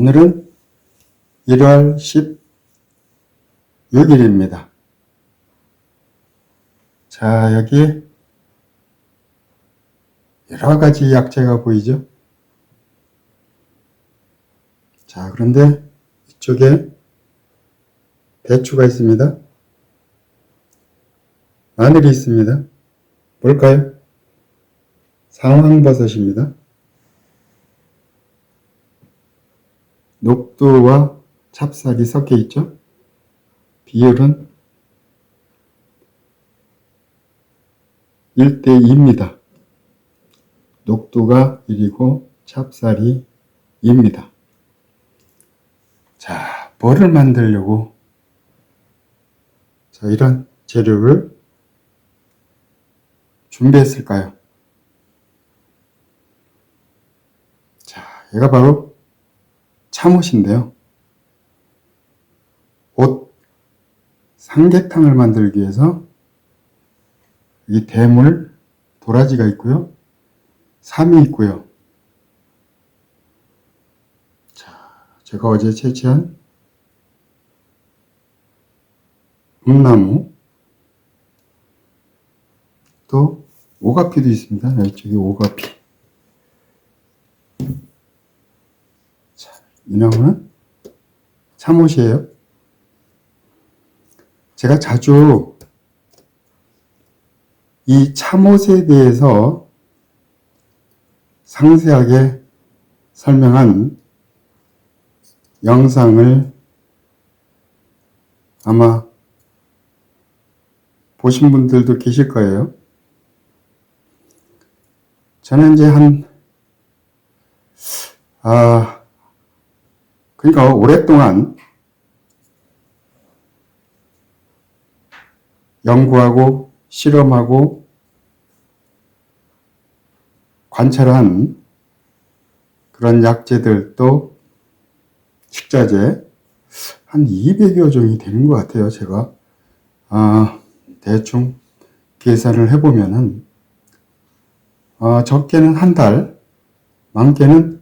오늘은 1월 16일입니다. 자, 여기 여러 가지 약재가 보이죠? 자, 그런데 이쪽에 배추가 있습니다. 마늘이 있습니다. 뭘까요? 상황버섯입니다. 녹두와 찹쌀이 섞여 있죠? 비율은 1대 2입니다. 녹두가 1이고 찹쌀이 2입니다. 자, 뭐를 만들려고 자, 이런 재료를 준비했을까요? 자, 얘가 바로 참옷인데요. 옷 삼계탕을 만들기 위해서 이 대물 도라지가 있고요. 삼이 있고요. 자, 제가 어제 채취한 음나무 또 오가피도 있습니다. 이쪽에 오가피. 이 나무는 참옷이에요. 제가 자주 이 참옷에 대해서 상세하게 설명한 영상을 아마 보신 분들도 계실 거예요. 저는 이제 한, 아, 그러니까 오랫동안 연구하고 실험하고 관찰한 그런 약재들도 식자재 한 200여 종이 되는 것 같아요. 제가 아, 대충 계산을 해보면은 아, 적게는 한 달, 많게는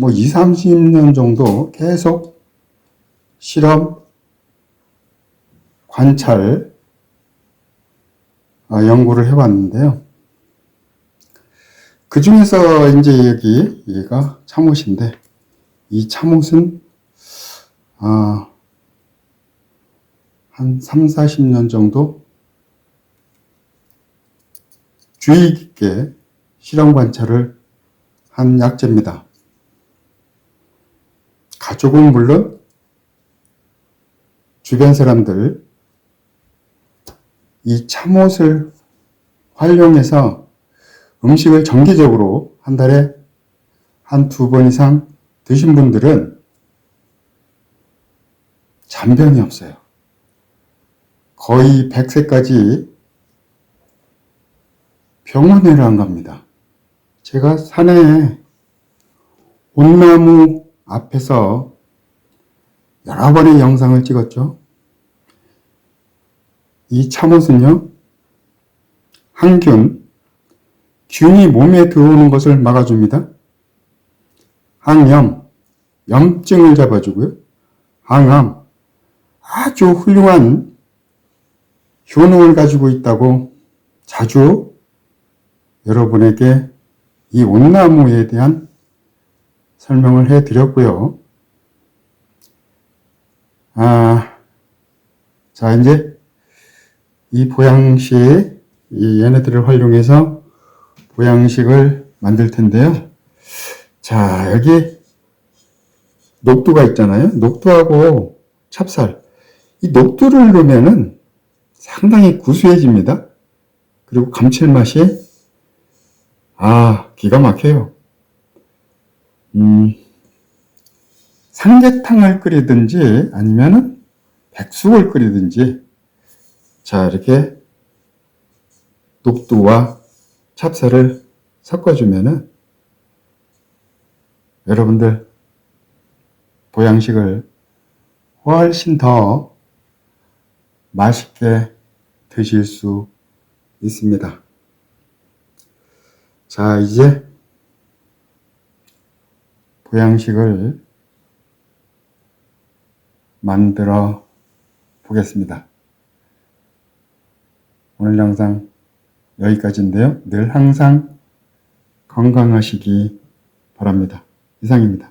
뭐 2, 30년 정도 계속 실험, 관찰, 아, 연구를 해왔는데요. 그 중에서 이제 여기, 얘가 참옷인데, 이 참옷은, 아, 한 3, 40년 정도 주의 깊게 실험 관찰을 한 약재입니다. 가족은 물론 주변 사람들 이 참옷을 활용해서 음식을 정기적으로 한 달에 한 두 번 이상 드신 분들은 잔병이 없어요. 거의 100세까지 병원에를 안 갑니다. 제가 산에 온나무 앞에서 여러 번의 영상을 찍었죠. 이 참옷은요, 항균, 균이 몸에 들어오는 것을 막아줍니다. 항염, 염증을 잡아주고요. 항암, 아주 훌륭한 효능을 가지고 있다고 자주 여러분에게 이 온나무에 대한 설명을 해 드렸고요. 아, 자, 이제 이 보양식, 이 얘네들을 활용해서 보양식을 만들 텐데요. 자, 여기 녹두가 있잖아요. 녹두하고 찹쌀. 이 녹두를 넣으면은 상당히 구수해집니다. 그리고 감칠맛이 아, 기가 막혀요. 음, 삼계탕을 끓이든지 아니면은 백숙을 끓이든지 자, 이렇게 녹두와 찹쌀을 섞어주면은 여러분들 보양식을 훨씬 더 맛있게 드실 수 있습니다. 자, 이제 보양식을 만들어 보겠습니다. 오늘 영상 여기까지인데요. 늘 항상 건강하시기 바랍니다. 이상입니다.